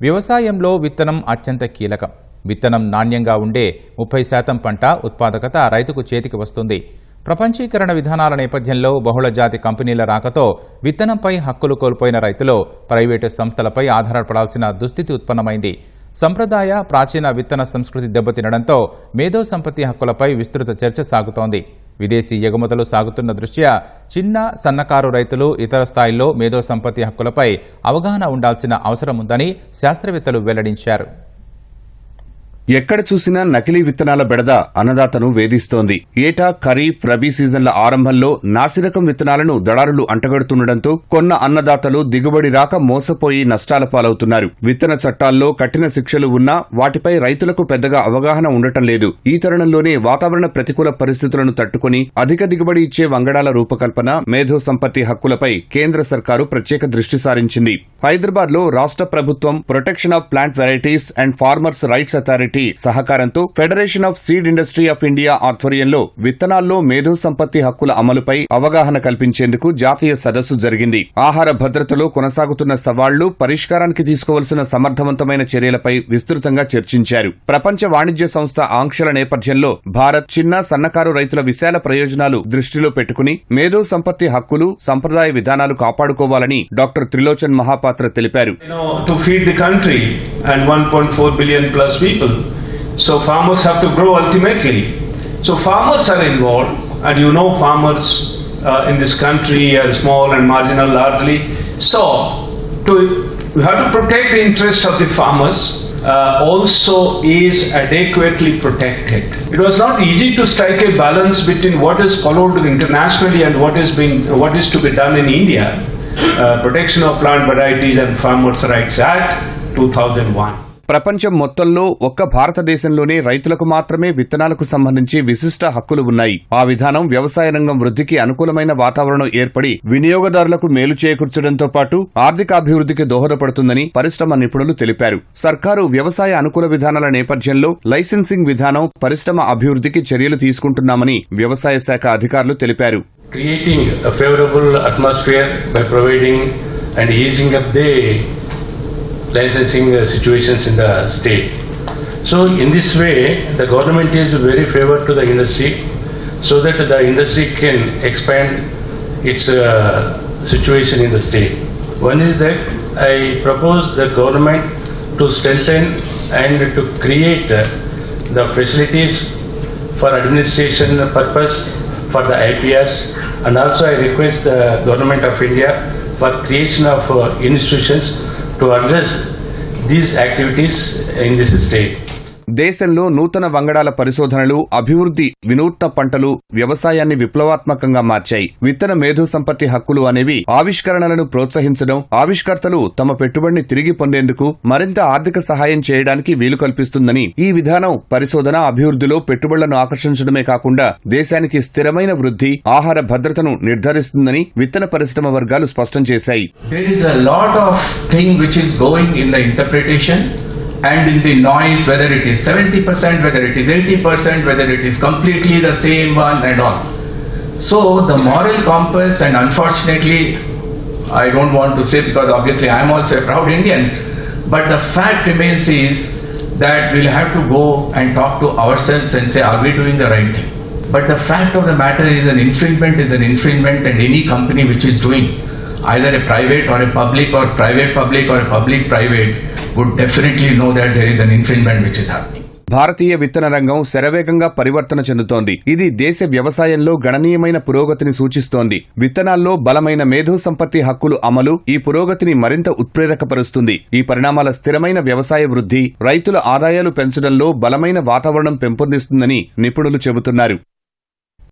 వ్యవసాయంలో విత్తనం అత్యంత కీలకం. విత్తనం నాణ్యంగా ఉండే ముప్పై శాతం పంట ఉత్పాదకత రైతుకు చేతికి వస్తుంది. ప్రపంచీకరణ విధానాల నేపథ్యంలో బహుళజాతి కంపెనీల రాకతో విత్తనంపై హక్కులు కోల్పోయిన రైతులు ప్రైవేటు సంస్థలపై ఆధారపడాల్సిన దుస్థితి ఉత్పన్నమైంది. సంప్రదాయ ప్రాచీన విత్తన సంస్కృతి దెబ్బతినడంతో మేధో సంపత్తి హక్కులపై విస్తృత చర్చ సాగుతోంది. విదేశీ ఎగుమతులు సాగుతున్న దృష్ట్యా చిన్న సన్నకారు రైతులు ఇతర స్థాయిల్లో మేధో సంపత్తి హక్కులపై అవగాహన ఉండాల్సిన అవసరం ఉందని శాస్త్రవేత్తలు వెల్లడించారు. ఎక్కడ చూసినా నకిలీ విత్తనాల బెడద అన్నదాతను వేధిస్తోంది. ఏటా ఖరీఫ్ రబీ సీజన్ల ఆరంభంలో నాసిరకం విత్తనాలను దళారులు అంటగడుతుండటంతో కొన్న అన్నదాతలు దిగుబడి రాక మోసపోయి నష్టాల పాలవుతున్నారు. విత్తన చట్టాల్లో కఠిన శిక్షలు ఉన్నా వాటిపై రైతులకు పెద్దగా అవగాహన ఉండటం లేదు. ఈ తరుణంలోనే వాతావరణ ప్రతికూల పరిస్థితులను తట్టుకుని అధిక దిగుబడి ఇచ్చే వంగడాల రూపకల్పన మేధో సంపత్తి హక్కులపై కేంద్ర సర్కారు ప్రత్యేక దృష్టి సారించింది. హైదరాబాద్లో రాష్ట్ర ప్రభుత్వం protection of plant varieties and farmers rights authority సహకారంతో federation of seed industry of India ఆధ్వర్యంలో విత్తనాల్లో మేధో సంపత్తి హక్కుల అమలుపై అవగాహన కల్పించేందుకు జాతీయ సదస్సు జరిగింది. ఆహార భద్రతలో కొనసాగుతున్న సవాళ్ళు పరిష్కారానికి తీసుకోవలసిన సమర్థవంతమైన చర్యలపై విస్తృతంగా చర్చించారు. ప్రపంచ వాణిజ్య సంస్థ ఆంక్షల నేపథ్యంలో భారత్ చిన్న సన్నకారు రైతుల విశాల ప్రయోజనాలు దృష్టిలో పెట్టుకుని మేధో సంపత్తి హక్కులు సంప్రదాయ విధానాలు కాపాడుకోవాలని డాక్టర్ త్రిలోచన్ మహాపాత్ర తెలిపారు. To feed the country and 1.4 billion plus people. So farmers have to grow ultimately. So farmers are involved, and you know farmers uh, in this country are small and marginal largely. So to you have to protect the interest of the farmers. Uh, also is adequately protected. It was not easy to strike a balance between what is followed internationally and what is being what is to be done in India. Uh, Protection of Plant Varieties and Farmers' Rights Act 2001. ప్రపంచం మొత్తంలో ఒక్క భారతదేశంలోనే రైతులకు మాత్రమే విత్తనాలకు సంబంధించి విశిష్ట హక్కులు ఉన్నాయి. ఆ విధానం వ్యవసాయ రంగం వృద్ధికి అనుకూలమైన వాతావరణం ఏర్పడి వినియోగదారులకు మేలు చేకూర్చడంతో పాటు ఆర్థికాభివృద్ధికి దోహదపడుతుందని పరిశ్రమ నిపుణులు తెలిపారు. సర్కారు వ్యవసాయ అనుకూల విధానాల నేపథ్యంలో లైసెన్సింగ్ విధానం పరిశ్రమ అభివృద్ధికి చర్యలు తీసుకుంటున్నామని వ్యవసాయ శాఖ అధికారులు తెలిపారు. Creating a favorable atmosphere by providing and easing up the licensing situations in the state. So in this way, the government is very favor to the industry so that the industry can expand its uh, situation in the state. One is that I propose the government to strengthen and to create uh, the facilities for administration purpose for the IPRs and also I request the government of India for creation of uh, institutions to address these activities in this state. దేశంలో నూతన వంగడాల పరిశోధనలు అభివృద్ధి వినూత్న పంటలు వ్యవసాయాన్ని విప్లవాత్మకంగా మార్చాయి. విత్తన మేధో సంపత్తి హక్కులు అనేవి ఆవిష్కరణలను ప్రోత్సహించడం ఆవిష్కర్తలు తమ పెట్టుబడిని తిరిగి పొందేందుకు మరింత ఆర్థిక సహాయం చేయడానికి వీలు కల్పిస్తుందని ఈ విధానం పరిశోధన అభివృద్ధిలో పెట్టుబడులను ఆకర్షించడమే కాకుండా దేశానికి స్థిరమైన వృద్ధి ఆహార భద్రతను నిర్ధారిస్తుందని విత్తన పరిశ్రమ వర్గాలు స్పష్టం చేశాయి. And in the noise, whether it is 70%, whether it is 80%, whether it is completely the same one and all. So the moral compass and unfortunately, I don't want to say because obviously I am also a proud Indian, but the fact remains is that we'll have to go and talk to ourselves and say, are we doing the right thing? But the fact of the matter is an infringement is an infringement and any company which is doing either a private or a public or private public or a public private would definitely know that there is an infringement which is happening. భారతీయ విత్తన రంగం శరవేగంగా పరివర్తన చెందుతోంది. ఇది దేశ వ్యవసాయంలో గణనీయమైన పురోగతిని సూచిస్తోంది. విత్తనాల్లో బలమైన మేధో సంపత్తి హక్కులు అమలు ఈ పురోగతిని మరింత ఉత్ప్రేరకపరుస్తుంది. ఈ పరిణామాల స్థిరమైన వ్యవసాయ వృద్ధి రైతుల ఆదాయాలు పెంచడంలో బలమైన వాతావరణం పెంపొందిస్తుందని నిపుణులు చెబుతున్నారు.